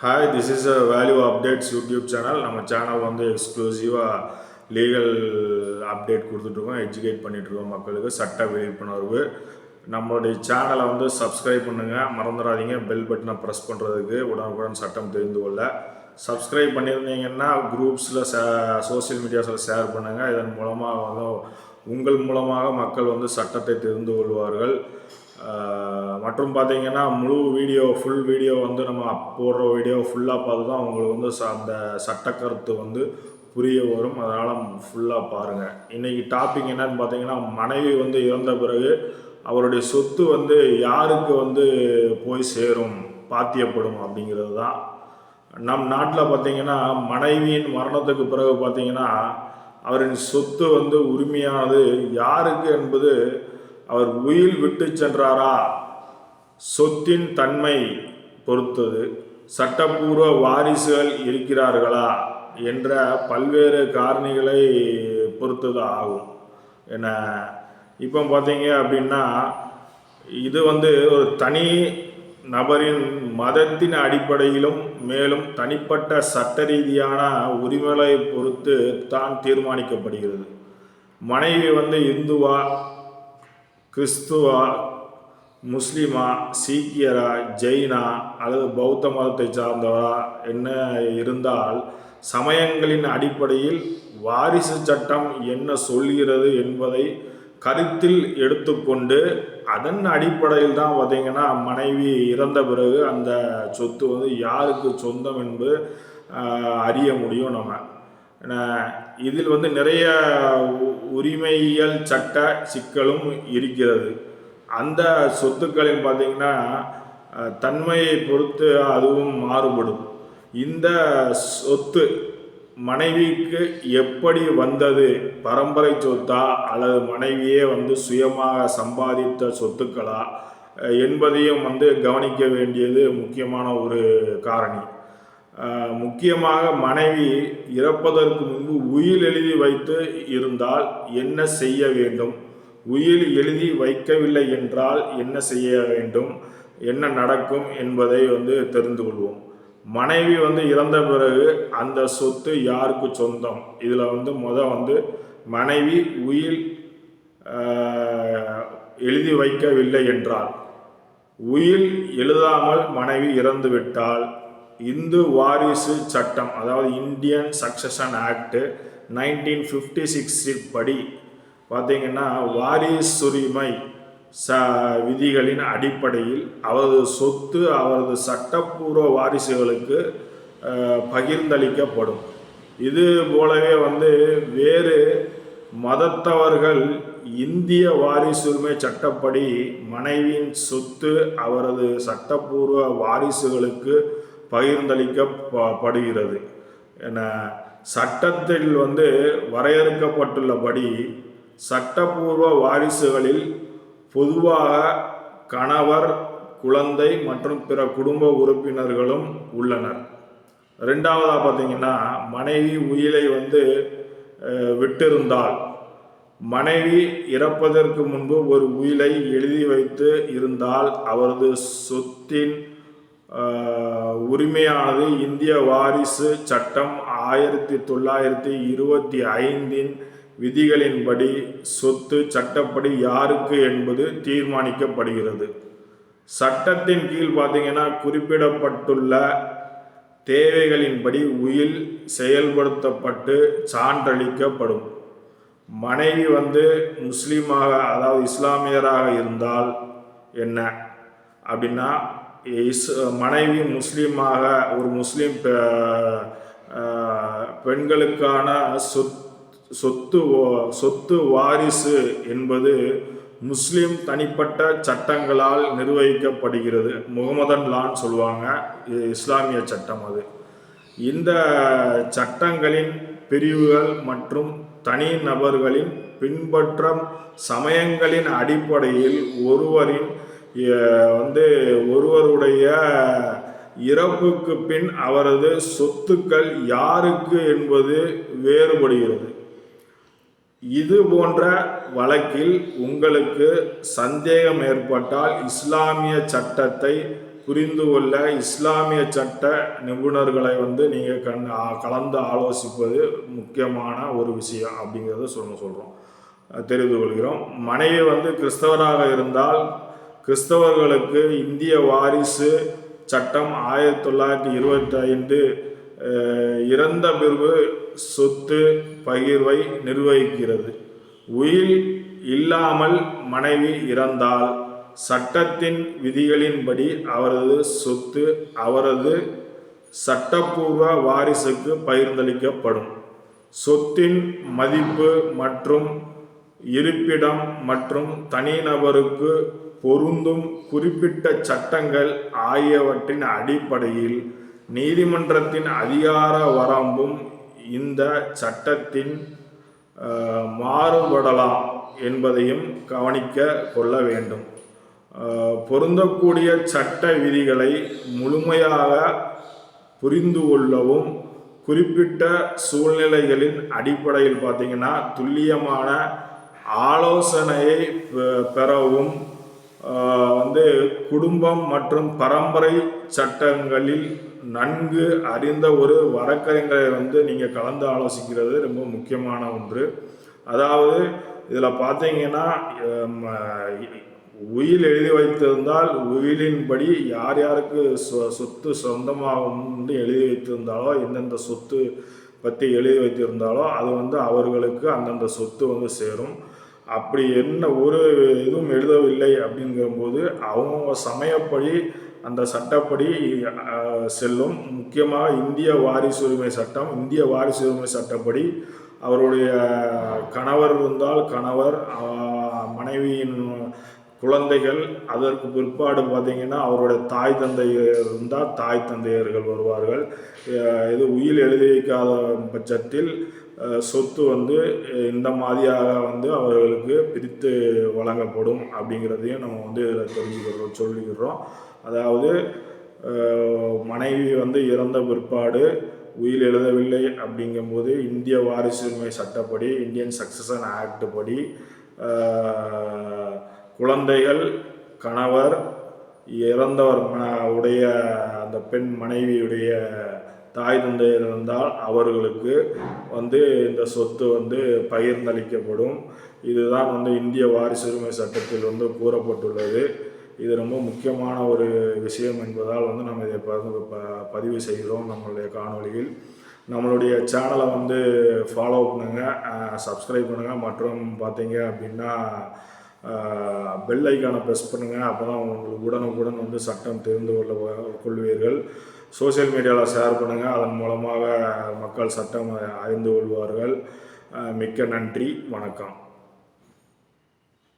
Hi this is a value updates YouTube channel நம்ம channel வந்து எக்ஸ்க்ளூசிவாக லீகல் அப்டேட் கொடுத்துட்ருக்கோம் எஜுகேட் பண்ணிகிட்ருக்கோம் மக்களுக்கு சட்ட விழிப்புணர்வு. நம்மளுடைய சேனலை வந்து சப்ஸ்கிரைப் பண்ணுங்கள் மறந்துடாதீங்க. பெல் பட்டனை ப்ரெஸ் பண்ணுறதுக்கு உடனுக்குடன் சட்டம் தெரிந்து கொள்ள. சப்ஸ்கிரைப் பண்ணியிருந்தீங்கன்னா குரூப்ஸில் சோஷியல் மீடியாஸில் ஷேர் பண்ணுங்கள் இதன் மூலமாக வந்து உங்கள் மூலமாக மக்கள் வந்து சட்டத்தை தெரிந்து கொள்வார்கள். மற்றும் பார்த்தீங்கன்னா முழு வீடியோ ஃபுல் வீடியோ வந்து நம்ம போடுற வீடியோ ஃபுல்லாக பார்த்து தான் அவங்களுக்கு வந்து ச- அந்த சட்டக்கருத்து வந்து புரிய வரும். அதனால் ஃபுல்லாக பாருங்கள் இன்றைக்கி டாபிக் என்னன்னு பார்த்தீங்கன்னா மனைவி வந்து இறந்த பிறகு அவருடைய சொத்து வந்து யாருக்கு வந்து போய் சேரும் பாத்தியப்படும் அப்படிங்கிறது தான் நம் நாட்டில் பார்த்தீங்கன்னா மனைவியின் மரணத்துக்கு பிறகு பார்த்தீங்கன்னா அவரின் சொத்து வந்து உரிமையானது யாருக்கு என்பது அவர் உயில் விட்டு சென்றாரா? சொத்தின் தன்மை பொறுத்தது. சட்டப்பூர்வ வாரிசுகள் இருக்கிறார்களா? என்ற பல்வேறு காரணிகளை பொறுத்தது ஆகும். என்ன இப்போ பார்த்தீங்க அப்படின்னா இது வந்து ஒரு தனி நபரின் மதத்தின் அடிப்படையிலும் மேலும் தனிப்பட்ட சட்ட ரீதியான உரிமைகளை பொறுத்து தான் தீர்மானிக்கப்படுகிறது. மனைவி வந்து இந்துவா? கிறிஸ்துவா முஸ்லீமா சீக்கியரா ஜெயினா அல்லது பௌத்த மதத்தை சார்ந்தவரா என்ன இருந்தால் சமயங்களின் அடிப்படையில் வாரிசு சட்டம் என்ன சொல்கிறது என்பதை கருத்தில் எடுத்துக்கொண்டு அதன் அடிப்படையில் தான் பார்த்தீங்கன்னா மனைவி இறந்த பிறகு அந்த சொத்து வந்து யாருக்கு சொந்தம் என்பது அறிய முடியும் நம்ம. இதில் வந்து நிறைய உ- உரிமையியல் சட்ட சிக்கலும் இருக்கிறது. அந்த சொத்துக்களில் பார்த்தீங்கன்னா தன்மையை பொறுத்து அதுவும் மாறுபடும். இந்த சொத்து மனைவிக்கு எப்படி வந்தது? பரம்பரை சொத்தா? அல்லது மனைவியே வந்து சுயமாக சம்பாதித்த சொத்துக்களா? என்பதையும் வந்து கவனிக்க வேண்டியது முக்கியமான ஒரு காரணி. முக்கியமாக மனைவி இறப்பதற்கு முன்பு உயில் எழுதி வைத்து இருந்தால் என்ன செய்ய வேண்டும்? உயில் எழுதி வைக்கவில்லை என்றால் என்ன செய்ய வேண்டும்? என்ன நடக்கும் என்பதை வந்து தெரிந்து கொள்வோம். மனைவி வந்து இறந்த பிறகு அந்த சொத்து யாருக்கு சொந்தம்? இதில் வந்து முத வந்து மனைவி உயில் எழுதி வைக்கவில்லை என்றால். உயில் எழுதாமல் மனைவி இறந்துவிட்டால் இந்து வாரிசு சட்டம் அதாவது Indian succession act nineteen fifty six படி பார்த்தீங்கன்னா வாரிசுரிமை ச விதிகளின் அடிப்படையில் அவரது சொத்து அவரது சட்டப்பூர்வ வாரிசுகளுக்கு பகிர்ந்தளிக்கப்படும். இது போலவே வந்து வேறு மதத்தவர்கள் இந்திய வாரிசுரிமை சட்டப்படி மனைவியின் சொத்து அவரது சட்டப்பூர்வ வாரிசுகளுக்கு பகிர்ந்தளிக்கப்படுகிறது. என சட்டத்தில் வந்து வரையறுக்கப்பட்டுள்ளபடி சட்டப்பூர்வ வாரிசுகளில் பொதுவாக கணவர் குழந்தை மற்றும் பிற குடும்ப உறுப்பினர்களும் உள்ளனர். ரெண்டாவதாக பார்த்தீங்கன்னா மனைவி உயிரை வந்து விட்டிருந்தால் மனைவி இறப்பதற்கு முன்பு ஒரு உயிலை எழுதி வைத்து இருந்தால் அவரது சொத்தின் உரிமையானது இந்திய வாரிசு சட்டம் ஆயிரத்தி தொள்ளாயிரத்தி இருபத்தி ஐந்தின் விதிகளின்படி சொத்து சட்டப்படி யாருக்கு என்பது தீர்மானிக்கப்படுகிறது. சட்டத்தின் கீழ் பார்த்தீங்கன்னா குறிப்பிடப்பட்டுள்ள தேவைகளின்படி உயில் செயல்படுத்தப்பட்டு சான்றளிக்கப்படும். மனைவி வந்து முஸ்லீமாக அதாவது இஸ்லாமியராக இருந்தால் என்ன? அப்படின்னா இஸ் மனைவி முஸ்லீமாக ஒரு முஸ்லீம் பெ- பெண்களுக்கான சொத் சொத்து சொத்து வாரிசு என்பது முஸ்லீம் தனிப்பட்ட சட்டங்களால் நிர்வகிக்கப்படுகிறது. முகமதன் லான் சொல்லுவாங்க இது இஸ்லாமிய சட்டம் அது. இந்த சட்டங்களின் பிரிவுகள் மற்றும் தனி நபர்களின் பின்பற்றும் சமயங்களின் அடிப்படையில் ஒருவரின் வந்து ஒருவருடைய இறப்புக்கு பின் அவரது சொத்துக்கள் யாருக்கு என்பது வேறுபடுகிறது. இது போன்ற வழக்கில் உங்களுக்கு சந்தேகம் ஏற்பட்டால் இஸ்லாமிய சட்டத்தை புரிந்து கொள்ள இஸ்லாமிய சட்ட நிபுணர்களை வந்து நீங்கள் கண் கலந்து ஆலோசிப்பது முக்கியமான ஒரு விஷயம் அப்படிங்கிறத சொல்ல சொல்கிறோம் தெரிந்து கொள்கிறோம். மனைவி வந்து கிறிஸ்தவராக இருந்தால் கிறிஸ்தவர்களுக்கு இந்திய வாரிசு சட்டம் ஆயிரத்தி தொள்ளாயிரத்தி இருபத்தி ஐந்து இறந்த பிறகு சொத்து பகிர்வை நிர்வகிக்கிறது. உயில் இல்லாமல் மனைவி இறந்தால் சட்டத்தின் விதிகளின்படி அவரது சொத்து அவரது சட்டப்பூர்வ வாரிசுக்கு பகிர்ந்தளிக்கப்படும். சொத்தின் மதிப்பு மற்றும் இருப்பிடம் மற்றும் தனிநபருக்கு பொருந்தும் குறிப்பிட்ட சட்டங்கள் ஆகியவற்றின் அடிப்படையில் நீதிமன்றத்தின் அதிகார வரம்பும் இந்த சட்டத்தின் மாறுபடலாம் என்பதையும் கவனிக்க கொள்ள வேண்டும். பொருந்தக்கூடிய சட்ட விதிகளை முழுமையாக புரிந்து கொள்ளவும் குறிப்பிட்ட சூழ்நிலைகளின் அடிப்படையில் பார்த்தீங்கன்னா துல்லியமான ஆலோசனையை பெ- பெறவும் வந்து குடும்பம் மற்றும் பரம்பரை சட்டங்களில் நன்கு அறிந்த ஒரு வழக்கறிஞரை வந்து நீங்கள் கலந்து ஆலோசிக்கிறது ரொம்ப முக்கியமான ஒன்று. அதாவது இதில் பார்த்தீங்கன்னா உயில் எழுதி வைத்திருந்தால் உயிலின்படி யார் யாருக்கு சொ- சொத்து சொந்தமாகும்னு எழுதி வைத்திருந்தாலோ எந்தெந்த சொத்து பற்றி எழுதி வைத்திருந்தாலோ அது வந்து அவர்களுக்கு அந்தந்த சொத்து வந்து சேரும். அப்படி என்ன ஒரு இதுவும் எழுதவில்லை அப்படிங்கும்போது அவங்கவுங்க சமயப்படி அந்த சட்டப்படி செல்லும். முக்கியமாக இந்திய வாரிசுரிமை சட்டம் இந்திய வாரிசுரிமை சட்டப்படி அவருடைய கணவர் இருந்தால் கணவர் மனைவியின் குழந்தைகள் அதற்கு பிற்பாடு பார்த்தீங்கன்னா அவருடைய தாய் தந்தையர் இருந்தால் தாய் தந்தையர்கள் வருவார்கள். இது உயில் எழுதி வைக்காத பட்சத்தில் சொத்து வந்து இந்த மாதிரியாக வந்து அவர்களுக்கு பிரித்து வழங்கப்படும் அப்படிங்கிறதையும் நம்ம வந்து இதில் தெரிஞ்சுக்கிறோம் சொல்லிக்கிறோம். அதாவது மனைவி வந்து இறந்த பிற்பாடு உயிர் எழுதவில்லை அப்படிங்கும்போது இந்திய வாரிசுரிமை சட்டப்படி இந்தியன் சக்சஷன் ஆக்ட் படி குழந்தைகள் கணவர் இறந்தவர் ம- உடைய அந்த பெண் மனைவியுடைய தாய் தந்தையர் இருந்தால் அவர்களுக்கு வந்து இந்த சொத்து வந்து பகிர்ந்தளிக்கப்படும். இதுதான் வந்து இந்திய வாரிசுரிமை சட்டத்தில் வந்து கூறப்பட்டுள்ளது. இது ரொம்ப முக்கியமான ஒரு விஷயம் என்பதால் வந்து நம்ம இதை ப- ப- பதிவு செய்கிறோம் நம்மளுடைய காணொளியில். நம்மளுடைய சேனலை வந்து ஃபாலோ பண்ணுங்கள் சப்ஸ்கிரைப் பண்ணுங்கள் மற்றும் பார்த்தீங்க அப்படின்னா பெல் ஐக்கானை ப்ரெஸ் பண்ணுங்கள் அப்போ தான் உங்களுக்கு உடனுக்குடன் வந்து சட்டம் தெரிந்து கொள்ள கொள்வீர்கள். சோஷியல் மீடியாவில் ஷேர் பண்ணுங்கள் அதன் மூலமாக மக்கள் சட்டம் அறிந்து கொள்வார்கள். மிக்க நன்றி. வணக்கம்.